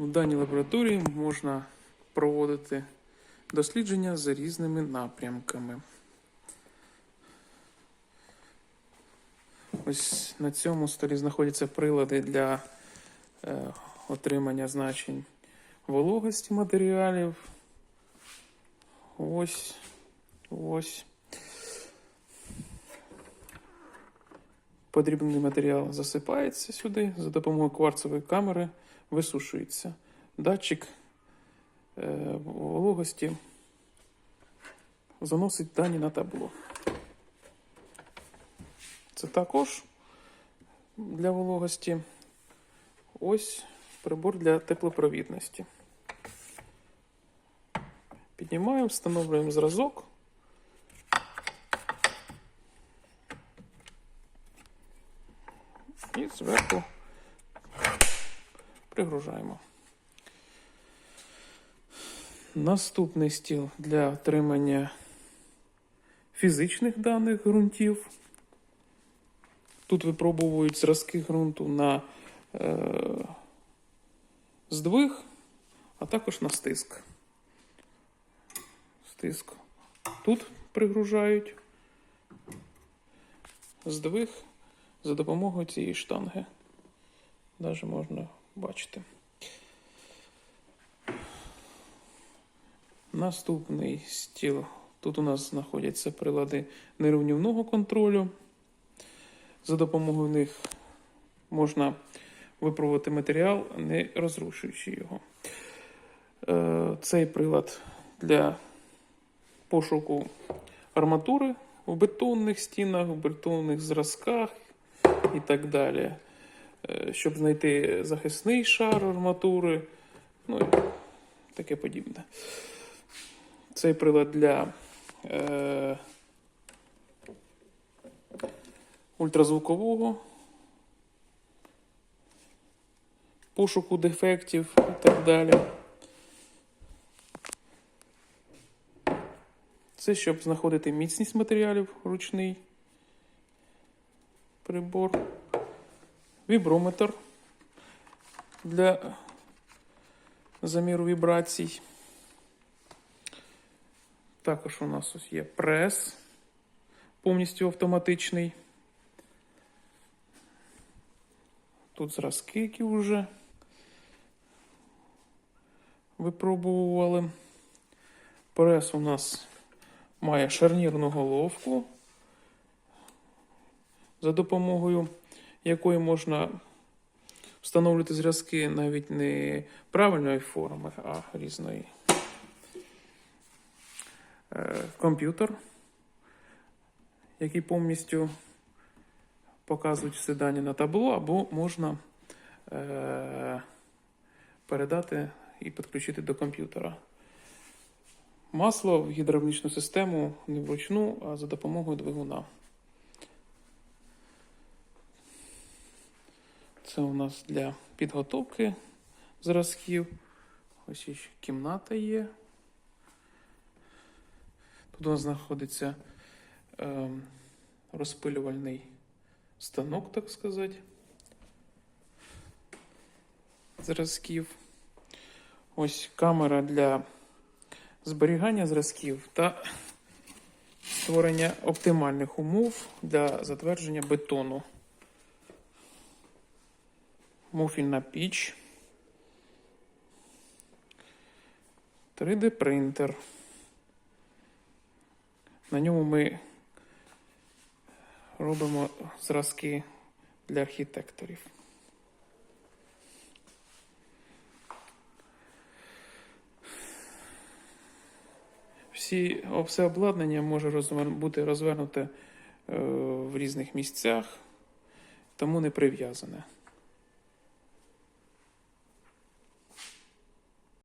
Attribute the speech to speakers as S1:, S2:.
S1: В даній лабораторії можна проводити дослідження за різними напрямками. Ось на цьому столі знаходяться прилади для е, отримання значень вологості матеріалів. Ось, ось. Подрібний матеріал засипається сюди за допомогою кварцевої камери, висушується. Датчик е, вологості заносить дані на табло. Це також для вологості. Ось прибор для теплопровідності. Піднімаємо, встановлюємо зразок. І зверху пригружаємо. Наступний стіл для отримання фізичних даних ґрунтів. Тут випробовують зразки ґрунту на е, здвиг, а також на стиск. Стиск тут пригружають здвиг за допомогою цієї штанги. Навіть можна бачити. Наступний стіл. Тут у нас знаходяться прилади нерівнівного контролю. За допомогою них можна випробувати матеріал, не розрушуючи його. Е, Цей прилад для пошуку арматури в бетонних стінах, в бетонних зразках і так далі. Е, Щоб знайти захисний шар арматури, ну і таке подібне. Цей прилад для е, ультразвукового пошуку дефектів і так далі. Це щоб знаходити міцність матеріалів ручний прибор, віброметр для заміру вібрацій. Також у нас ось є прес, повністю автоматичний. Тут зразки, які вже випробовували. Прес у нас має шарнірну головку, за допомогою якої можна встановлювати зразки навіть не правильної форми, а різної. Е, Комп'ютер, який повністю показують всі дані на табло, або можна е, передати і підключити до комп'ютера. Масло в гідравлічну систему не вручну, а за допомогою двигуна. Це у нас для підготовки зразків. Ось ще кімната є. Тут у нас знаходиться е, розпилювальний станок, так сказати, зразків. Ось камера для зберігання зразків та створення оптимальних умов для затвердження бетону. Муфільна піч. 3D принтер. На ньому ми робимо зразки для архітекторів. Всі, все обладнання може бути розвернуте е, в різних місцях, тому не прив'язане.